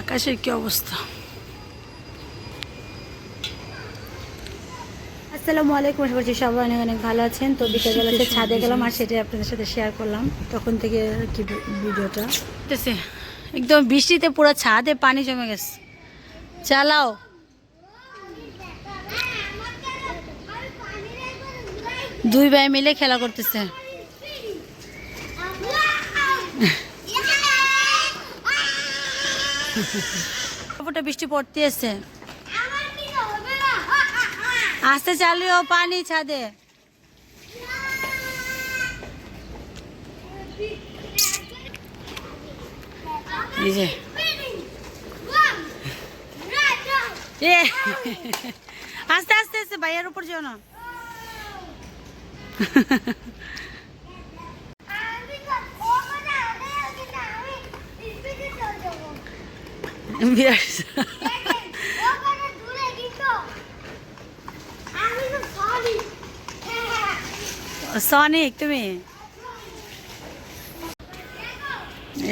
আকাশের কি অবস্থা? আসসালামু আলাইকুম আশা করছি সবাই অনেক অনেক ভালো আছেন। তো বিকেলবেলাতে ছাদে গেলাম আর সেটাই আপনাদের সাথে শেয়ার করলাম। তখন থেকে কি ভিডিওটা? একদম বৃষ্টিতে পুরো ছাদে পানি জমে গেছে। চালাও। দুই ভাই মিলে খেলা করতেছে। ফোটা বৃষ্টি পড়তে এসছে আসতে চালিও পানি ছাদে। আস্তে আস্তে আস্তে, ভাইয়ের উপর যেও না। সনিক তুমি?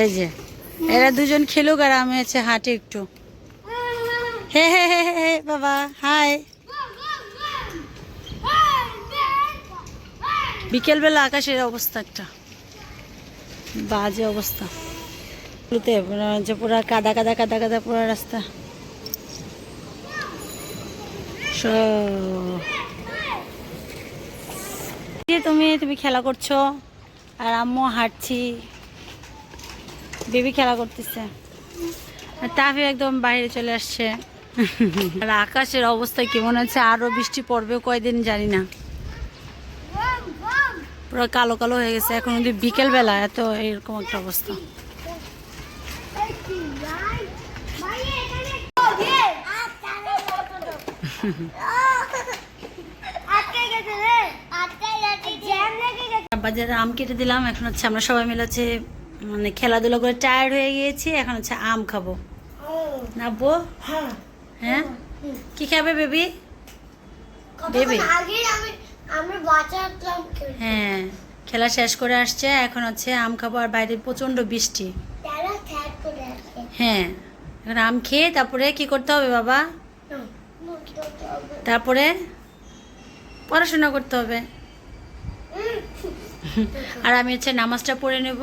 এই যে এরা দুজন খেলুক আর আমি হচ্ছে হাঁটে একটু। হে হে হে হে, বাবা হাই। বিকেলবেলা আকাশের অবস্থা একটা। বাজে অবস্থা। শুরুতে মনে হচ্ছে পুরো কাদা কাদা কাদা কাদা পুরো রাস্তা। তুমি তুমি খেলা করছ, আর আম্মু হাঁটছি। বেবি খেলা করতেছে। তাফি একদম বাইরে চলে আসছে। আর আকাশের অবস্থা কি মনে হচ্ছে? আরও বৃষ্টি পড়বে কয়দিন জানি না। পুরো কালো কালো হয়ে গেছে। এখন বিকেল বেলা এত এরকম একটা অবস্থা। বাজারে আম কেটে দিলাম এখন হচ্ছে আমরা সবাই মিলে হচ্ছে মানে খেলাধুলা করে টায়ার্ড হয়ে গিয়েছি এখন হচ্ছে আম খাব। নাবো হ্যাঁ। কি খাবে বেবি? বেবি? হ্যাঁ খেলা শেষ করে আসছে এখন হচ্ছে আম খাব আর বাইরে প্রচণ্ড বৃষ্টি। হ্যাঁ এখন আম খেয়ে তারপরে কি করতে হবে বাবা? তারপরে পড়াশোনা করতে হবে। আর আমি হচ্ছে নামাজটা পড়ে নেব।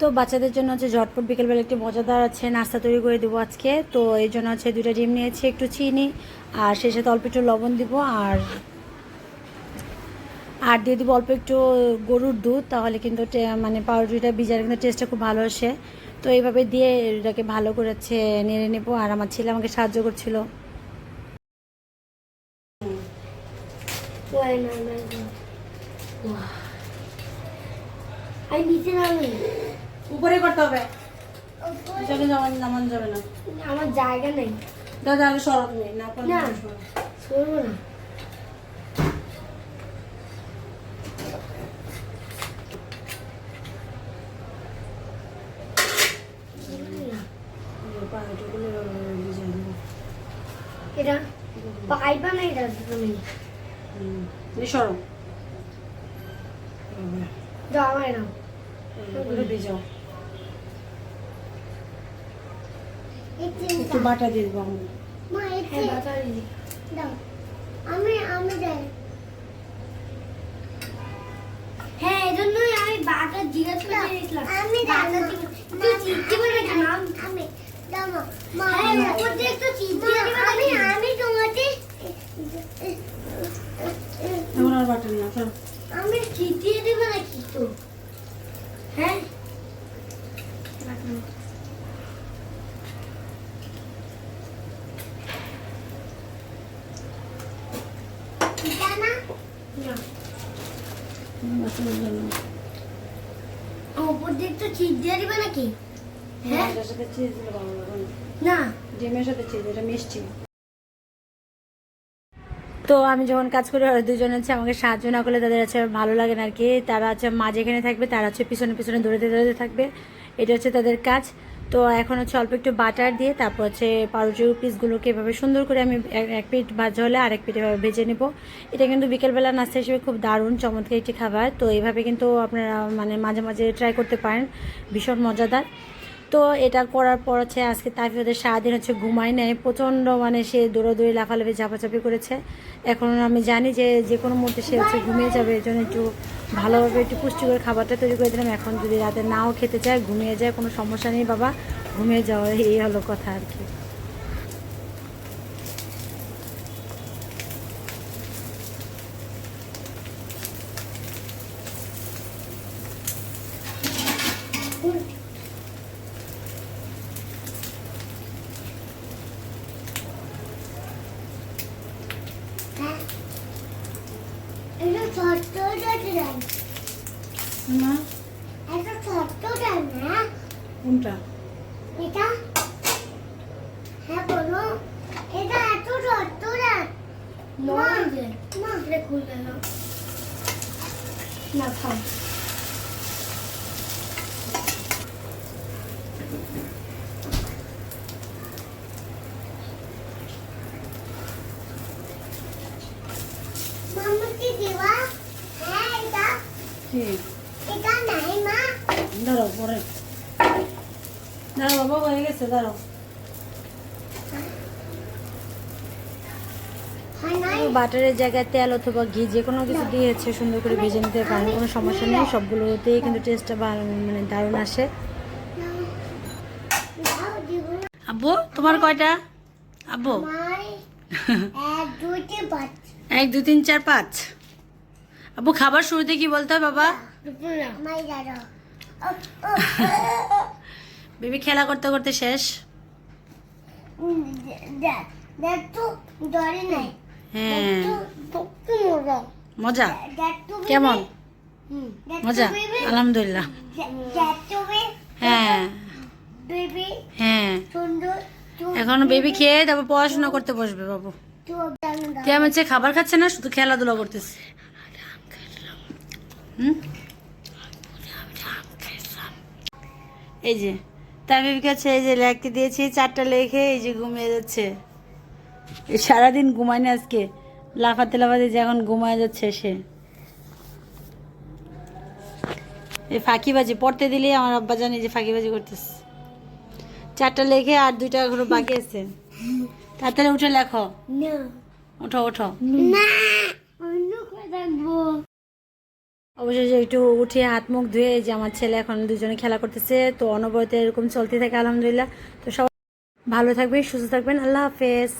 তো বাচ্চাদের জন্য হচ্ছে ঝটপট বিকেলবেলা একটু মজাদার আছে, নাস্তা তৈরি করে দেবো আজকে। তো এই জন্য হচ্ছে দুটো ডিম নিয়েছি, একটু চিনি আর সেই সাথে অল্প একটু লবণ দিব আর আর দিয়ে দিব অল্প একটু গরুর দুধ, তাহলে কিন্তু মানে পাউরুটিটা ভিজার কিন্তু টেস্টটা খুব ভালো আসে। তো এইভাবে দিয়ে এটাকে ভালো করে হচ্ছে নেড়ে নেব আর আমার ছেলে আমাকে সাহায্য করছিল। আমি নিচে নামি উপরে করতে হবে নামান যাবে না আমার জায়গা নেই দাদা সরো তুমি না না। না। এটা পাইবা না এটা তুমি হুম। এই সরো এভাবে। নাও একটু বাটা দিয়ে দেবো আমি হ্যাঁ আমি আমি যাই। হ্যাঁ এজন্যই আমি বাটা জিজ্ঞাসা করে দিয়েছিলাম। আমি বাটা তুই চিঠি বলে নাম? আমি হ্যাঁ আমি আমি তোমাকে এখন আর না আমি চিঠি দিব নাকি? তো হ্যাঁ না। ডিমের সাথে এটা মিষ্টি। তো আমি যখন কাজ করি দুজন হচ্ছে আমাকে সাহায্য না করলে তাদের হচ্ছে ভালো লাগে না আর কি। তারা হচ্ছে মা থাকবে তারা হচ্ছে পিছনে পিছনে ধরে দৌড়াতে থাকবে। এটা হচ্ছে তাদের কাজ। তো এখন হচ্ছে অল্প একটু বাটার দিয়ে তারপর হচ্ছে পাউরুটির পিসগুলোকে এভাবে সুন্দর করে আমি এক- পিঠ ভাজা হলে আরেক পিঠ এভাবে ভেজে নেব। এটা কিন্তু বিকেলবেলা নাস্তা হিসেবে খুব দারুণ, চমৎকার একটি খাবার। তো এইভাবে কিন্তু আপনারা মানে মাঝে মাঝে ট্রাই করতে পারেন। ভীষণ মজাদার। তো এটা করার পর হচ্ছে আজকে তাফি ওদের সারাদিন হচ্ছে ঘুমায় নেয় প্রচণ্ড মানে সে দৌড়াদৌড়ি, লাফালাফি, ঝাপাঝাপি করেছে। এখন আমি জানি যে যে কোনো মুহূর্তে সে হচ্ছে ঘুমিয়ে যাবে এর জন্য একটু ভালোভাবে একটু পুষ্টিকর খাবারটা তৈরি করে দিলাম। এখন যদি রাতে নাও খেতে চায়, ঘুমিয়ে যায়, কোনো সমস্যা নেই বাবা। ঘুমিয়ে যাওয়া এই হলো কথা আর কি হ্যাঁ এটা ছোট্ট যাচ্ছে দেন না? এটা ছোট্ট না। কোনটা? এটা? হ্যাঁ বলো। এটা এত দেন মা মা এটা খুলে না। না খাও মাম্মা কি দেওয়া হ্যাঁ এটা কি এটা নাই মা দাঁড়াও পরে বাবা হয়ে গেছে দাঁড়াও। বাটারের জায়গায় তেল অথবা ঘি যে কোনো কিছু দিয়েছে সুন্দর করে ভেজে নিতে পারেন কোনো সমস্যা নেই সবগুলোতেই কিন্তু টেস্টটা মানে দারুণ আসে। আব্বু তোমার কয়টা? আব্বু। এক দুই তিন চার পাঁচ। আব্বু খাবার শুরুতে কি বলতে হয় বাবা বেবি খেলা করতে করতে শেষ? হ্যাঁ। মজা? কেমন? মজা? আলহামদুলিল্লাহ। হ্যাঁ। হ্যাঁ। এখন বেবি খেয়ে তারপর পড়াশোনা করতে বসবে বাবু। কেমন হচ্ছে খাবার খাচ্ছে না? শুধু খেলাধুলা করতেছে হুম? এই যে। তামির কাছে এই যে লেখতে দিয়েছি চারটা লেখে এই যে ঘুমিয়ে যাচ্ছে। সারাদিন ঘুমায় না আজকে। লাফাতে লাফাতে যে এখন ঘুমায় যাচ্ছে সে। এই ফাঁকিবাজি পড়তে দিলেই আমার আব্বা জানি যে ফাঁকিবাজি করতেছে। চারটা লেখে আর দুইটা এখনও বাকি আছে। তাড়াতাড়ি উঠে লেখো। না। ওঠো ওঠো। না অবশেষে একটু উঠে হাত মুখ ধুয়ে যে আমার ছেলে এখন দুজনে খেলা করতেছে, তো অনবরত এরকম চলতে থাকে, আলহামদুলিল্লাহ। তো সব ভালো থাকবেন, সুস্থ থাকবেন, আল্লাহ হাফেজ।